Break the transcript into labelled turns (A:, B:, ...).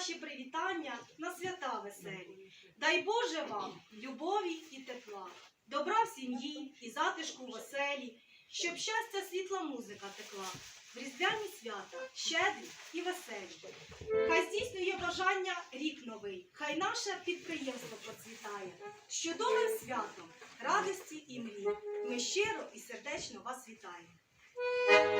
A: наші привітання на свята веселі. Дай Боже вам любові і тепла, добра в сім'ї і затишку веселі, щоб щастя, світла музика текла, в різдвяні свята, щедрі і веселі. Хай здійснює бажання рік новий, хай наше підприємство процвітає. З чудовим святом радості і мрій. Ми щиро і сердечно вас вітаємо.